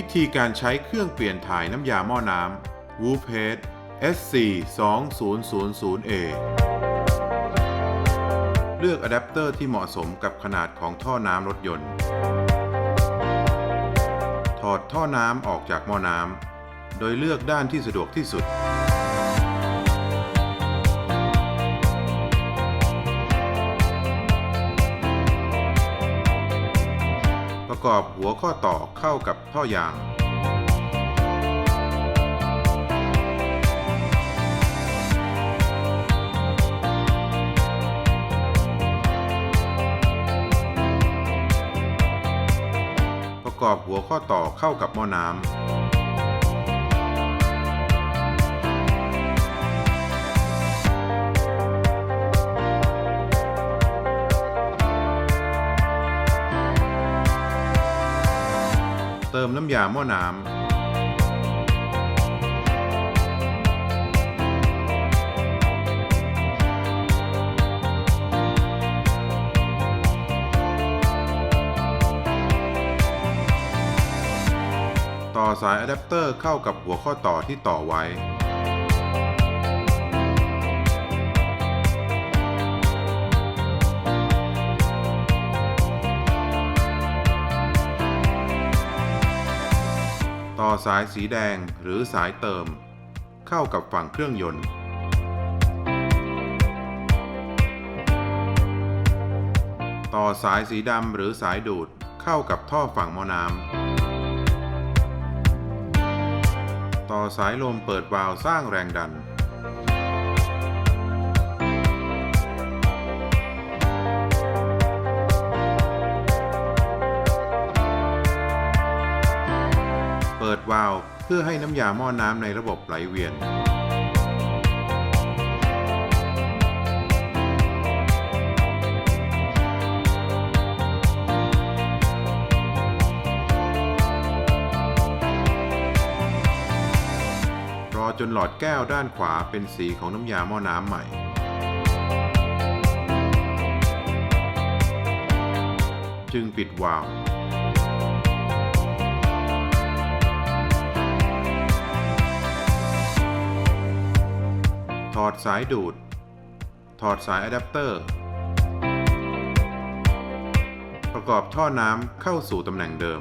ิธีการใช้เครื่องเปลี่ยนถ่ายน้ำยาหม้อน้ำ w o o p e d SC 2000A เลือกอะแดปเตอร์ที่เหมาะสมกับขนาดของท่อน้ำรถยนต์ ถอดท่อน้ำออกจากหม้อน้ำ โดยเลือกด้านที่สะดวกที่สุด ประกอบหัวข้อต่อเข้ากับท่อยางประกอบหัวข้อต่อเข้ากับหม้อน้ำ เติมน้ำยาหม้อน้ำต่อสายอะแดปเตอร์เข้ากับหัวข้อต่อที่ต่อไว้ ต่อสายสีแดงหรือสายเติม เข้ากับฝั่งเครื่องยนต์ ต่อสายสีดำหรือสายดูดเข้ากับท่อฝั่งมอน้ำ ต่อสายลมเปิดวาล์วสร้างแรงดัน เปิดวาล์วเพื่อให้น้ำยาหม้อน้ำในระบบไหลเวียน รอจนหลอดแก้วด้านขวาเป็นสีของน้ำยาหม้อน้ำใหม่จึงปิดวาล์ว อดสายดูด ถอดสายอะแดปเตอร์ ประกอบท่อน้ำเข้าสู่ตำแหน่งเดิม